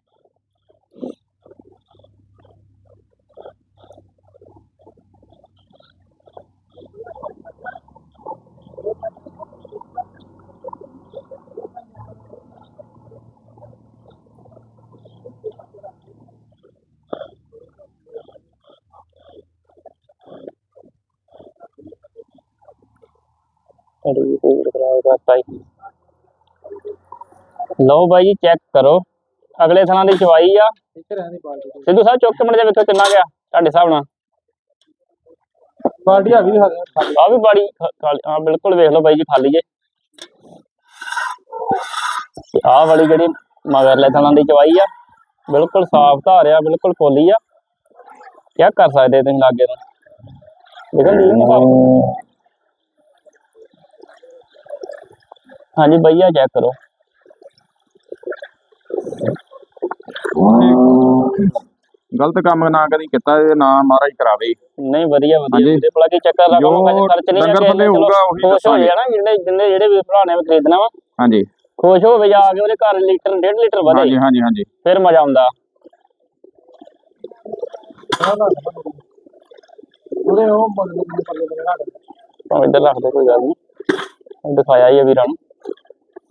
S1: ਅੜੀ ਹੋਰ ਖਰਾਬ ਕਰਤਾ ਹੀ ਲਓ ਬਾਈ ਜੀ ਚੈੱਕ ਕਰੋ। ਅਗਲੇ ਥਾਂ ਦੀ ਚਵਾਈ ਆ। ਸਿੱਧੂ ਸਾਹਿਬ ਚੁੱਕ ਕੇ ਮੜ ਜਾ ਵੇਖੋ ਕਿੰਨਾ ਗਿਆ? ਤੁਹਾਡੇ ਹਿਸਾਬ ਨਾਲ।
S3: ਬਾਲਟੀ ਆ ਵੀ
S1: ਆ ਵੀ ਬਾੜੀ ਹਾਂ ਬਿਲਕੁਲ ਵੇਖ ਲਓ ਬਾਈ ਜੀ ਖਾਲੀ ਜੇ। ਆਹ ਵਾਲੀ ਜਿਹੜੀ ਮਗਰਲੇ ਥਾਂ ਦੀ ਚਵਾਈ ਆ ਬਿਲਕੁਲ ਸਾਫ਼ ਧਾਰ ਆ ਬਿਲਕੁਲ ਪੋਲੀ ਆ। ਚੈੱਕ ਕਰ ਸਕਦੇ ਤੁਸੀਂ ਲਾਗੇ ਤੋਂ ਦੇਖੋ ਲੀਨ ਹਾਂਜੀ ਭਈਆ ਚੈੱਕ ਕਰੋ।
S2: ਗਲਤ ਕੰਮ ਨਾ ਕਦੀ ਕੀਤਾ ਇਹ ਨਾ ਮਹਾਰਾਜ ਕਰਾਵੇ।
S1: ਨਹੀਂ ਵਧੀਆ ਵਧੀਆ। ਵੀਰੇ ਭਲਾ ਕੀ ਚੱਕਰ ਲਾ
S2: ਜੋ
S1: ਖਰਚ ਨਹੀਂ
S2: ਡੰਗਰ
S1: ਚਲੋ
S2: ਹੋਊਗਾ ਉਹੀ
S1: ਖੁਸ਼ ਹੋ। ਜਾਣਾ ਜਿਹੜੇ ਜਿੰਨੇ ਜਿਹੜੇ ਵੀ ਭਰਾ ਨੇ ਖਰੀਦਣਾ ਵਾ।
S2: ਹਾਂਜੀ।
S1: ਖੁਸ਼ ਹੋਵੇ ਜਾ ਕੇ ਉਹਦੇ ਘਰ ਲੀਟਰ ਡੇਢ ਲੀਟਰ ਵਧੇ।
S2: ਹਾਂਜੀ ਹਾਂਜੀ ਹਾਂਜੀ।
S1: ਫਿਰ ਮਜ਼ਾ ਆਉਂਦਾ।
S3: ਉਹਦੇ ਉਹ ਬੰਦੇ ਨੂੰ ਪੱਲੇ ਦੇ
S1: ਭਾਵੇਂ ਇੱਧਰ ਰੱਖ ਦੇ ਕੋਈ ਗੱਲ ਨਹੀਂ। ਦਿਖਾਇਆ ਹੀ ਆ ਵੀਰਾਂ ਨੂੰ।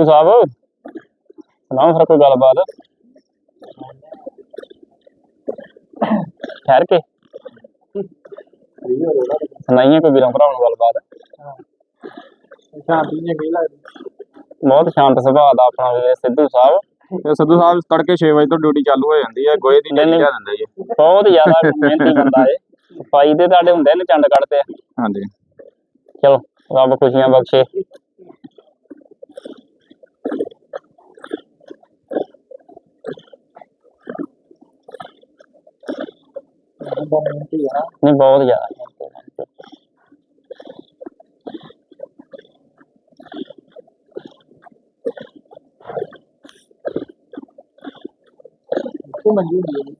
S1: ਸਿੱਧੂ ਸਾਹਿਬ। ਸੁਣਾਓ ਫਿਰ ਕੋਈ ਗੱਲਬਾਤ? ਠਹਿਰ ਕੇ। ਸੁਣਾਈਏ ਕੋਈ ਵੀਰਾਂ ਭਰਾਵਾਂ ਨੂੰ ਗੱਲਬਾਤ?
S3: ਸ਼ਾਂਤੀ ਲੱਗਦੀ।
S1: ਬਹੁਤ ਸ਼ਾਂਤ ਸੁਭਾਅ ਦਾ ਆਪਣਾ ਵੀਰ ਸਿੱਧੂ ਸਾਹਿਬ।
S2: ਤੇ ਸਿੱਧੂ ਸਾਹਿਬ ਤੜਕੇ 6 ਵਜੇ ਤੋਂ ਡਿਊਟੀ ਚਾਲੂ ਹੋ ਜਾਂਦੀ ਹੈ ਗੋਏ ਦੀ ਡਿਊਟੀ
S1: ਨਹੀਂ।
S2: ਲਿਆ ਦਿੰਦਾ ਜੀ।
S1: ਬਹੁਤ ਜ਼ਿਆਦਾ ਮਿਹਨਤੀ ਬੰਦਾ ਏ ਸਫ਼ਾਈ ਦੇ ਤੁਹਾਡੇ ਹੁੰਦੇ ਨੇ ਚੰਡ ਕੱਢਦੇ ਆ
S2: ਹਾਂਜੀ।
S1: ਚਲੋ ਰੱਬ ਖੁਸ਼ੀਆਂ ਬਖਸ਼ੇ।
S3: ਬੰਦਾ ਮਿਹਨਤੀ ਆ
S1: ਨਹੀਂ ਬਹੁਤ ਜ਼ਿਆਦਾ।
S3: ਰਾਤੀ ਮੰਗੀ ਹੁੰਦੀ ਹੈ ਜੀ।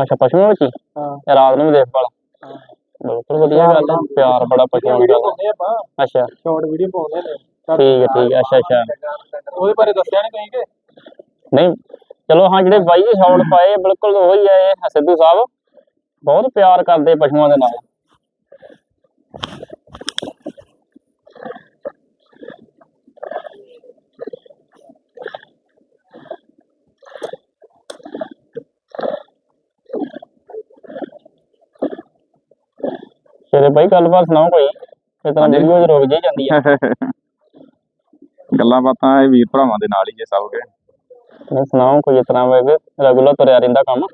S1: ਅੱਛਾ ਪਸ਼ੂਆਂ ਵਿੱਚ? ਹੀ।
S3: ਹਾਂ
S1: ਰਾਤ ਨੂੰ ਵੀ ਦੇਖਭਾਲ
S3: ਹਾਂ।
S1: ਬਿਲਕੁਲ ਵਧੀਆ ਗੱਲ ਹੈ ਪਿਆਰ ਬੜਾ ਪਸ਼ੂਆਂ
S3: ਵੀਡੀਓ
S1: ਦਾ
S3: ਪਾਉਂਦੇ ਆਪਾਂ।
S1: ਅੱਛਾ।
S3: ਸ਼ਾਰਟ ਵੀਡੀਓ ਪਾਉਂਦੇ ਨੇ।
S1: ਠੀਕ ਹੈ ਠੀਕ ਹੈ ਅੱਛਾ ਅੱਛਾ।
S3: ਉਹਦੇ ਬਾਰੇ ਦੱਸਿਆ ਨਹੀਂ ਤੁਸੀਂ ਕਿ?
S1: ਨਹੀਂ ਚਲੋ ਹਾਂ ਜਿਹੜੇ ਬਾਈ ਜੀ ਸ਼ੌਟ ਪਾਏ ਬਿਲਕੁਲ ਉਹੀ ਹੈ ਇਹ ਸਿੱਧੂ ਸਾਹਿਬ। ਬਹੁਤ ਪਿਆਰ ਕਰਦੇ ਪਸ਼ੂਆਂ ਦੇ ਨਾਲ। ਤੇਰੇ ਬਾਈ ਗੱਲਬਾਤ ਸੁਣਾਓ ਕੋਈ? ਇਸ ਤਰ੍ਹਾਂ। ਵੀਡੀਓ ਚ ਰੁਕ ਜੀ ਜਾਂਦੀ ਹੈ
S2: ਗੱਲਾਂ ਬਾਤਾਂ ਇਹ ਵੀਰ ਭਰਾਵਾਂ ਦੇ ਨਾਲ ਹੀ ਜੇ ਸਭ ਕੇ।
S1: ਨਹੀਂ ਸੁਣਾਓ ਕੋਈ ਤਰ੍ਹਾਂ ਵੇ ਰੈਗੂਲਰ ਤੁਰਿਆ ਰਹਿੰਦਾ ਕੰਮ।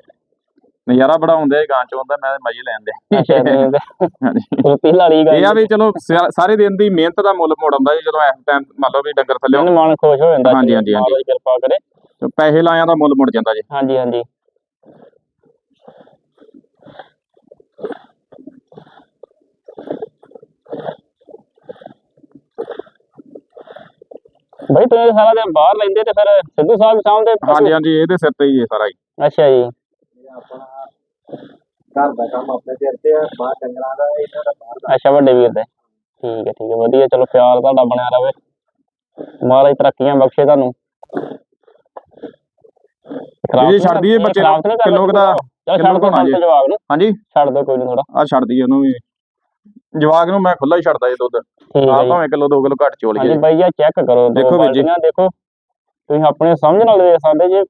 S2: ਨਜ਼ਾਰਾ ਬੜਾ ਆਉਂਦਾ ਗਾਂ ਚ ਆਉਂਦਾ ਮੈਂ ਮਜ਼ੇ ਲੈਣ ਦੇ
S1: ਕੁਲਤੀ ਲਾਲੀ ਗੱਲ
S2: ਇਹ ਆ ਵੀ ਚਲੋ ਸਾਰੇ ਦਿਨ ਦੀ ਮਿਹਨਤ ਦਾ ਮੁੱਲ ਮੋੜ ਆਉਂਦਾ ਜੀ ਜਦੋਂ ਇਸ ਟਾਈਮ ਮੰਨ ਲਓ ਵੀ ਡੰਗਰ ਥੱਲੇ
S1: ਮਨ ਖੁਸ਼ ਹੋ ਜਾਂਦਾ
S2: ਹਾਂਜੀ, ਹਾਂਜੀ,
S1: ਕਿਰਪਾ ਕਰੇ।
S2: ਪੈਸੇ ਲਾਇਆਂ ਦਾ ਮੁੱਲ ਮੁੜ ਜਾਂਦਾ ਜੀ।
S1: ਹਾਂਜੀ ਹਾਂਜੀ। ਬਈ ਤੁਸੀਂ ਸਾਰਾ ਦਿਨ ਬਾਹਰ ਲੈਂਦੇ ਤੇ ਫਿਰ ਸਿੱਧੂ ਸਾਹਿਬ ਸਾਹਮਣੇ
S2: ਹਾਂਜੀ ਹਾਂਜੀ ਇਹਦੇ ਸਿਰ ਤੇ ਹੀ ਹੈ ਸਾਰਾ ਹੀ।
S1: ਅੱਛਾ ਜੀ।
S3: ਆਪਣਾ ਘਰ ਦਾ ਕੰਮ ਆਪਣੇ ਸਿਰ ਤੇ ਆ ਬਾਹਰ ਡੰਗਰਾਂ ਦਾ ਇਹਨਾਂ ਦਾ ਬਾਹਰ ਦਾ।
S1: ਅੱਛਾ ਵੱਡੇ ਵੀਰ ਦੇ। ਠੀਕ ਹੈ ਠੀਕ ਹੈ ਵਧੀਆ ਚਲੋ ਪਿਆਰ ਤੁਹਾਡਾ ਬਣਿਆ ਰਵੇ। ਮਹਾਰਾਜ ਤਰੱਕੀਆਂ ਬਖਸ਼ੇ ਤੁਹਾਨੂੰ।
S2: ਜੀ ਛੱਡ ਦਈਏ ਬੱਚੇ ਨੂੰ, ਕਿਲੋ ਦਾ-
S1: ਚਲ
S2: ਕਿਲੋ
S1: ਛੱਡ
S2: ਕੁ
S1: ਦੋ
S2: ਹੋਣਾ ਜੀ।
S1: ਜਵਾਬ ਨੂੰ।
S2: ਹਾਂਜੀ।
S1: ਛੱਡ ਦੋ ਕੋਈ ਨਹੀਂ ਥੋੜਾ
S2: ਆ ਛੱਡ ਦਈਏ ਉਹਨੂੰ ਵੀ। ਜਵਾਗ ਨੂੰ ਮੈਂ ਖੁੱਲਾ ਹੀ ਛੱਡਦਾ ਜੀ ਦੁੱਧ।
S1: ਠੀਕ
S2: ਆ
S1: ਹੈ ਜੀ।
S2: ਭਾਵੇਂ ਕਿਲੋ 2 ਕਿਲੋ ਘੱਟ ਚੋਲ
S1: ਹਾਂਜੀ ਬਾਈ ਜੀ ਚੈੱਕ ਕਰੋ ਦੋ
S2: ਦੇਖੋ ਵੀਰ ਜੀ।
S1: ਬਾਲਟੀਆਂ ਦੇਖੋ। ਤੁਸੀਂ ਆਪਣੇ ਸਮਝ ਨਾਲ ਦੇਖ ਸਕਦੇ ਜੇ।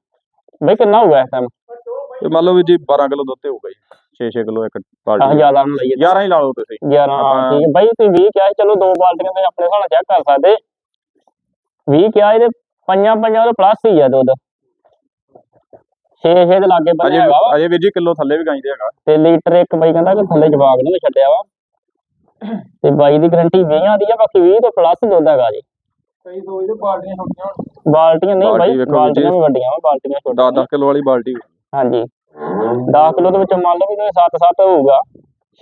S1: ਬਈ ਕਿੰਨਾ ਹੋਊਗਾ ਇਸ ਟਾਈਮ
S2: ਤੇ ਮੰਨ ਲਓ ਵੀ ਜੀ 12 ਕਿਲੋ ਦੁੱਧ ਤੇ ਹੋਊਗਾ ਜੀ 6-6 ਕਿਲੋ ਇੱਕ
S1: ਆਹ ਜ਼ਿਆਦਾ ਨਾ ਲਈਏ।
S2: 11 ਹੀ ਲਾ ਲਓ ਤੁਸੀਂ।
S1: 11 ਹਾਂ ਠੀਕ ਹੈ। ਬਾਈ ਤੁਸੀਂ 20 ਕਿਹਾ ਸੀ, ਚਲੋ ਦੋ ਬਾਲਟੀਆਂ ਤੁਸੀਂ ਆਪਣੇ ਹਿਸਾਬ ਨਾਲ ਚੈੱਕ ਕਰ ਸਕਦੇ। 20 ਕਿਹਾ ਇਹਦੇ ਪੰਜਾਂ ਪੰਜਾਂ ਦਾ ਪਲੱਸ ਹੀ ਆ ਦੁੱਧ। 6 6 ਦੇ ਲਾਗੇ
S2: ਅਜੇ
S1: ਬੰਨਿਆ ਹੈਗਾ ਵਾ।
S2: ਅਜੇ ਵੀਰ ਜੀ ਕਿਲੋ ਥੱਲੇ ਵੀ ਗਾਈ ਦੇ ਹੈਗਾ।
S1: ਤੇ ਲੀਟਰ ਇੱਕ ਬਾਈ ਕਹਿੰਦਾ ਕਿ ਥੱਲੇ ਜਵਾਗ ਨੂੰ ਵੀ ਛੱਡਿਆ ਵਾ। ਤੇ ਬਾਈ ਦੀ ਗਰੰਟੀ 20 ਦੀ ਆ ਬਾਕੀ 20 ਤੋਂ ਪਲੱਸ ਦੁੱਧ ਹੈਗਾ ਜੀ।
S3: ਕਈ ਸੋਚਦੇ ਬਾਲਟੀਆਂ ਛੋਟੀਆਂ
S1: ਬਾਲਟੀਆਂ ਨਹੀਂ ਬਾਈ
S2: ਵੇਖੋ
S1: ਬਾਲਟੀਆਂ
S2: ਜੀ।
S1: ਵੀ ਵੱਡੀਆਂ ਵਾ ਬਾਲਟੀਆਂ ਛੋਟੀਆਂ।
S2: 10-10 ਕਿਲੋ ਵਾਲੀ ਬਾਲਟੀ
S1: ਹਾਂਜੀ। 10 ਕਿਲੋ ਦੇ ਵਿੱਚੋਂ ਮੰਨ ਲਓ ਵੀ ਤੁਸੀਂ 7-7 ਹੋਊਗਾ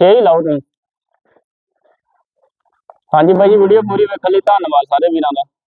S1: 6 ਹੀ ਲਾਓ ਤੁਸੀਂ। ਹਾਂਜੀ ਬਾਈ ਜੀ ਵੀਡੀਓ ਪੂਰੀ ਵੇਖਣ ਲਈ ਧੰਨਵਾਦ ਸਾਰੇ ਵੀਰਾਂ ਦਾ।